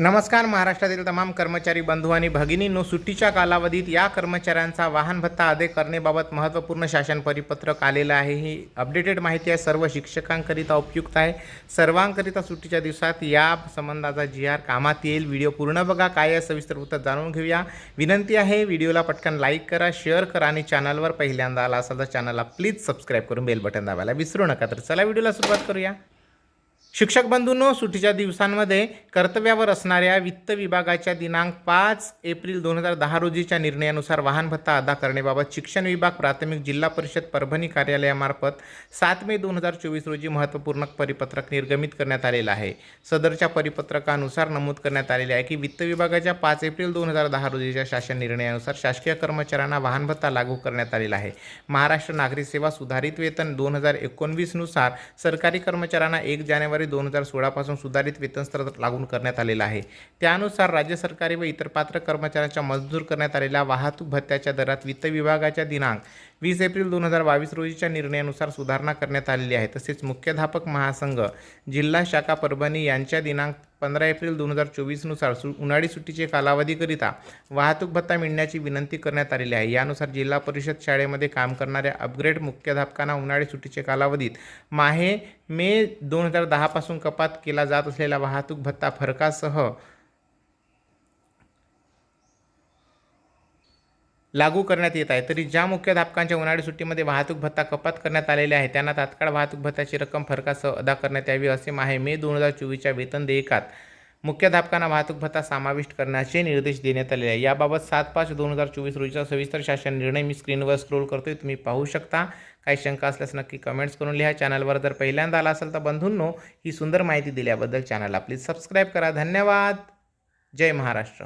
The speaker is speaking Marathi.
नमस्कार महाराष्ट्रातील तमाम कर्मचारी बंधू आणि भगिनींनो सुट्टीच्या कालावधीत या कर्मचाऱ्यांचा वाहन भत्ता अदे करण्याबाबत महत्त्वपूर्ण शासन परिपत्रक आलेलं आहे. ही अपडेटेड माहिती आहे. सर्व शिक्षकांकरिता उपयुक्त आहे. सर्वांकरिता सुट्टीच्या दिवसात या संबंधाचा जी आर कामात येईल. व्हिडिओ पूर्ण बघा. काय आहे सविस्तर उत्तर जाणून घेऊया. विनंती आहे व्हिडिओला पटकन लाईक करा शेअर करा आणि चॅनलवर पहिल्यांदा आला असाल तर चॅनलला प्लीज सबस्क्राईब करून बेल बटन दाबायला विसरू नका. तर चला व्हिडिओला सुरुवात करूया. शिक्षक बंधूंनो सुट्टीच्या दिवसांमध्ये कर्तव्यावर असणाऱ्या वित्त विभागाच्या दिनांक पाच एप्रिल दोन हजार दहा रोजीच्या निर्णयानुसार वाहन भत्ता अदा करण्याबाबत शिक्षण विभाग प्राथमिक जिल्हा परिषद परभणी कार्यालयामार्फत सात मे दोन हजार चोवीस रोजी महत्त्वपूर्ण परिपत्रक निर्गमित करण्यात आलेलं आहे. सदरच्या परिपत्रकानुसार नमूद करण्यात आलेले आहे की वित्त विभागाच्या पाच एप्रिल दोन हजार दहा रोजीच्या शासन निर्णयानुसार शासकीय कर्मचाऱ्यांना वाहन भत्ता लागू करण्यात आलेला आहे. महाराष्ट्र नागरी सेवा सुधारित वेतन दोन हजार एकोणवीसनुसार सरकारी कर्मचाऱ्यांना एक जानेवारी दोन हजार सोळापासून सुधारित वेतनस्तर लागू करण्यात आलेलं आहे. त्यानुसार राज्य सरकारी व इतर पात्र कर्मचाऱ्यांच्या मंजूर करण्यात आलेल्या वाहतूक भत्त्याच्या दरात वित्त विभागाच्या दिनांक वीस एप्रिल दोन हजार बावीस रोजीच्या निर्णयानुसार सुधारणा करण्यात आलेली आहे. तसेच मुख्याध्यापक महासंघ जिल्हा शाखा परभणी यांच्या दिनांक पंधरा एप्रिल दोन हजार चोवीसनुसार सु उन्हाळी सुट्टीचे कालावधीकरिता वाहतूक भत्ता मिळण्याची विनंती करण्यात आलेली आहे. यानुसार जिल्हा परिषद शाळेमध्ये काम करणाऱ्या अपग्रेड मुख्याध्यापकांना उन्हाळी सुट्टीचे कालावधीत माहे मे दोन हजार दहापासून कपात केला जात असलेला वाहतूक भत्ता फरकासह लागू करण्यात येत आहे. तरी ज्या मुख्याध्यापकांच्या उन्हाळी सुट्टीमध्ये वाहतूक भत्ता कपात करण्यात आलेले आहे त्यांना तात्काळ वाहतूक भत्त्याची रक्कम फरकासह अदा करण्यात यावी असे माहे मे दोन हजार चोवीसच्या वेतन देयकात मुख्याध्यापकांना वाहतूक भत्ता समाविष्ट करण्याचे निर्देश देण्यात आले आहे. याबाबत सात पाच दोन हजार चोवीस रोजीचा सविस्तर शासन निर्णय मी स्क्रीनवर स्क्रोल करतोय. तुम्ही पाहू शकता. काही शंका असल्यास नक्की कमेंट्स करून लिहा. चॅनलवर जर पहिल्यांदा आला असेल तर बंधूंनो ही सुंदर माहिती दिल्याबद्दल चॅनलला प्लीज सबस्क्राईब करा. धन्यवाद. जय महाराष्ट्र.